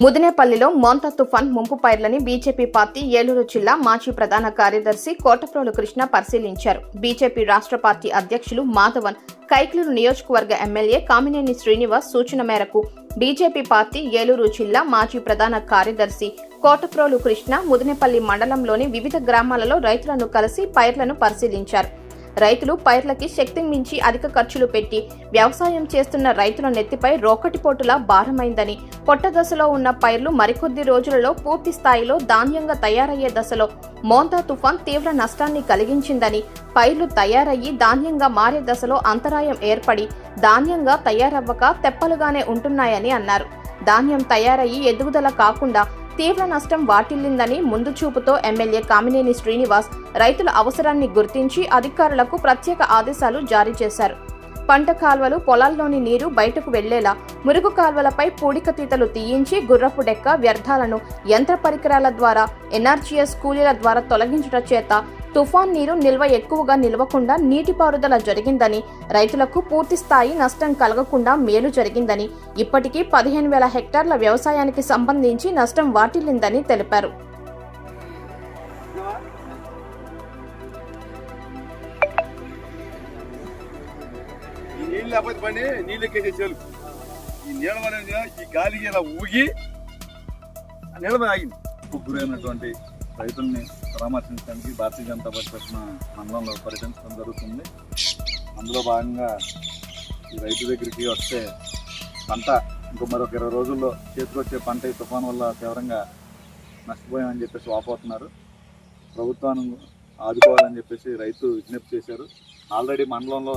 ముదినేపల్లిలో మోంతా తుఫాన్ ముంపు పైర్లని BJP party Eluru జిల్లా మాజీ ప్రధాన కార్యదర్శి కోటప్రోలు కృష్ణ పరిశీలించారు. బీజేపీ రాష్ట్ర పార్టీ అధ్యక్షులు మాధవన్ కైక్లూరు నియోజకవర్గ ఎమ్మెల్యే కామినేని శ్రీనివాస్ సూచన మేరకు బీజేపీ పార్టీ ఏలూరు జిల్లా మాజీ ప్రధాన కార్యదర్శి కోటప్రోలు కృష్ణ ముదినేపల్లి మండలంలోని వివిధ గ్రామాలలో రైతులను కలిసి పైర్లను పరిశీలించారు. రైతులు పైర్లకి శక్తి మించి అధిక ఖర్చులు పెట్టి వ్యవసాయం చేస్తున్న రైతుల నెత్తిపై రోకటిపోటులా భారమైందని పొట్ట దశలో ఉన్న పైర్లు మరికొద్ది రోజులలో పూర్తి స్థాయిలో ధాన్యంగా తయారయ్యే దశలో మోంతా తుఫాన్ తీవ్ర నష్టాన్ని కలిగించిందని పైర్లు తయారయ్యి ధాన్యంగా మారే దశలో అంతరాయం ఏర్పడి ధాన్యంగా తయారవ్వక తెప్పలుగానే ఉంటున్నాయని అన్నారు. ధాన్యం తయారయ్యి ఎదుగుదల కాకుండా తీవ్ర నష్టం వాటిల్లిందని ముందు చూపుతో ఎమ్మెల్యే కామినేని శ్రీనివాస్ రైతుల అవసరాన్ని గుర్తించి అధికారులకు ప్రత్యేక ఆదేశాలు జారీ చేశారు. పంట కాల్వలు పొలాల్లోని నీరు బయటకు వెళ్ళేలా మురుగు కాల్వలపై పూడిక తీతలు తీయించి గుర్రపు డెక్క వ్యర్థాలను యంత్ర పరికరాల ద్వారా ఎన్ఆర్జీఎస్ కూలీల ద్వారా తొలగించుట చేత తుఫాన్ నీరు నిల్వ ఎక్కువగా నిలవకుండా నీటిపారుదల జరిగిందని రైతులకు పూర్తి స్థాయి నష్టం కలగకుండా మేలు జరిగిందని ఇప్పటికీ పదిహేను వేల హెక్టార్ల వ్యవసాయానికి సంబంధించి నష్టం వాటిల్లిందని తెలిపారు. నీళ్ళు లేకపోతే పని నీళ్ళు ఎక్కేసే చేలు. ఈ నీళ్ళ అనేది ఈ గాలికి ఇలా ఊగి ఆ నీళ్ళ మీద ఆగింది. గురైనటువంటి రైతుల్ని పరామర్శించడానికి భారతీయ జనతా పార్టీ తరఫున మండలంలో పర్యటించడం జరుగుతుంది. అందులో భాగంగా ఈ రైతు దగ్గరికి వస్తే పంట ఇంకో మరొక ఇరవై రోజుల్లో చేతికొచ్చే పంట ఈ తుఫాన్ వల్ల తీవ్రంగా నష్టపోయామని చెప్పేసి వాపోతున్నారు. ప్రభుత్వాన్ని ఆదుకోవాలని చెప్పేసి రైతు విజ్ఞప్తి చేశారు. ఆల్రెడీ మండలంలో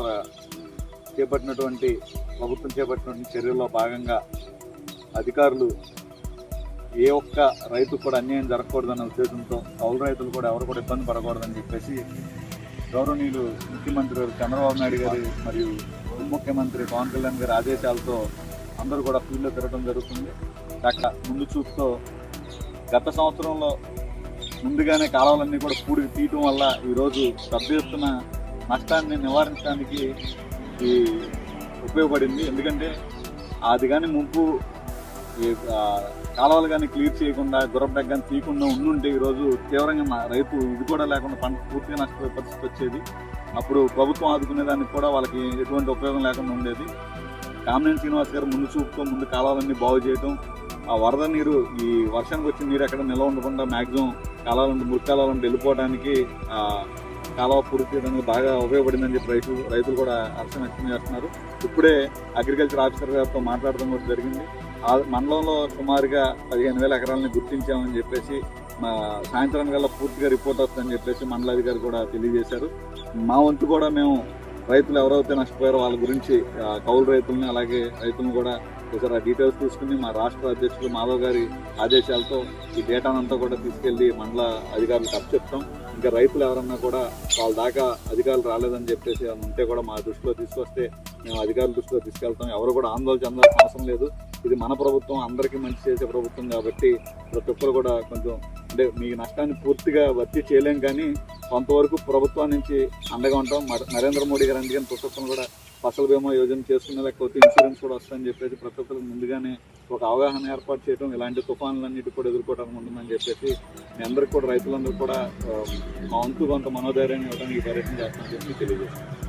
చేపట్టినటువంటి ప్రభుత్వం చేపట్టినటువంటి చర్యల్లో భాగంగా అధికారులు ఏ ఒక్క రైతు కూడా అన్యాయం జరగకూడదన్న ఉద్దేశంతో కౌలు రైతులు కూడా ఎవరు కూడా ఇబ్బంది పడకూడదని చెప్పేసి గౌరవనీయులు ముఖ్యమంత్రి గారు చంద్రబాబు నాయుడు గారి మరియు ఉప ముఖ్యమంత్రి పవన్ కళ్యాణ్ గారి ఆదేశాలతో అందరూ కూడా ఫీల్డ్లో తిరగడం జరుగుతుంది. అక్కడ ముందు చూపుతో గత సంవత్సరంలో ముందుగానే కాలువలన్నీ కూడా పూడికి తీయటం వల్ల ఈరోజు పెద్ద ఎత్తున నష్టాన్ని నివారించడానికి మనకి ఉపయోగపడింది. ఎందుకంటే అది కానీ ముంపు కాలువలు కానీ క్లియర్ చేయకుండా గుర్రపు కానీ తీయకుండా ఉండుంటే ఈరోజు తీవ్రంగా మా రైతు ఇది కూడా లేకుండా పంట పూర్తిగా నష్టపోయే పరిస్థితి వచ్చేది. అప్పుడు ప్రభుత్వం ఆదుకునే దానికి కూడా వాళ్ళకి ఎటువంటి ఉపయోగం లేకుండా ఉండేది. కామినేని శ్రీనివాస్ గారు ముందు చూపుతో ముందు కాలువలన్నీ బాగు చేయడం ఆ వరద నీరు ఈ వర్షానికి వచ్చిన నీరు ఎక్కడ నిల్వ ఉండకుండా మ్యాక్సిమం కాలువలు మురికి కాలువలు వెళ్ళిపోవడానికి కాలువ పూర్తి చేయడానికి బాగా ఉపయోగపడిందని చెప్పి రైతులు రైతులు కూడా హర్షం వ్యక్తం చేస్తున్నారు. ఇప్పుడే అగ్రికల్చర్ ఆఫీసర్ గారితో మాట్లాడడం కూడా జరిగింది. ఆ మండలంలో సుమారుగా పదిహేను వేల ఎకరాలని గుర్తించామని చెప్పేసి మా సాయంత్రం కల్లా పూర్తిగా రిపోర్ట్ వస్తుందని చెప్పేసి మండలాధికారి కూడా తెలియజేశారు. మా వంతు కూడా మేము రైతులు ఎవరైతే నష్టపోయారో వాళ్ళ గురించి కౌలు రైతుల్ని అలాగే రైతులను కూడా ఒకసారి ఆ డీటెయిల్స్ తీసుకుని మా రాష్ట్ర అధ్యక్షులు మాధవ్ గారి ఆదేశాలతో ఈ డేటానంతా కూడా తీసుకెళ్ళి మండల అధికారులకు అప్పచెప్తాం. ఇంకా రైతులు ఎవరన్నా కూడా వాళ్ళ దాకా అధికారులు రాలేదని చెప్పేసి ఉంటే కూడా మా దృష్టిలో తీసుకొస్తే మేము అధికారుల దృష్టిలో తీసుకెళ్తాం. ఎవరు కూడా ఆందోళన చెందాల్సిన అవసరం లేదు. ఇది మన ప్రభుత్వం అందరికీ మంచి చేసే ప్రభుత్వం కాబట్టి ప్రతి ఒక్కరు కూడా కొంచెం అంటే మీ నష్టాన్ని పూర్తిగా భర్తీ చేయలేం కానీ కొంతవరకు ప్రభుత్వం నుంచి అండగా ఉంటాం. నరేంద్ర మోడీ గారు అందుకని ప్రతి కూడా ఫసల్ బీమా యోజన చేసుకున్న లేకపోతే ఇన్సూరెన్స్ కూడా వస్తుందని చెప్పేసి ప్రతి ఒక్కరికి ముందుగానే ఒక అవగాహన ఏర్పాటు చేయడం ఇలాంటి తుఫాన్లన్నిటి కూడా ఎదుర్కోవడానికి ఉంటుందని చెప్పేసి మీ అందరికి కూడా రైతులందరూ కూడా మా వంతు కొంత మనోధైర్యాన్ని ఇవ్వడానికి ప్రయత్నం చేస్తామని చెప్పి తెలియజేస్తాను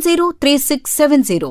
103670.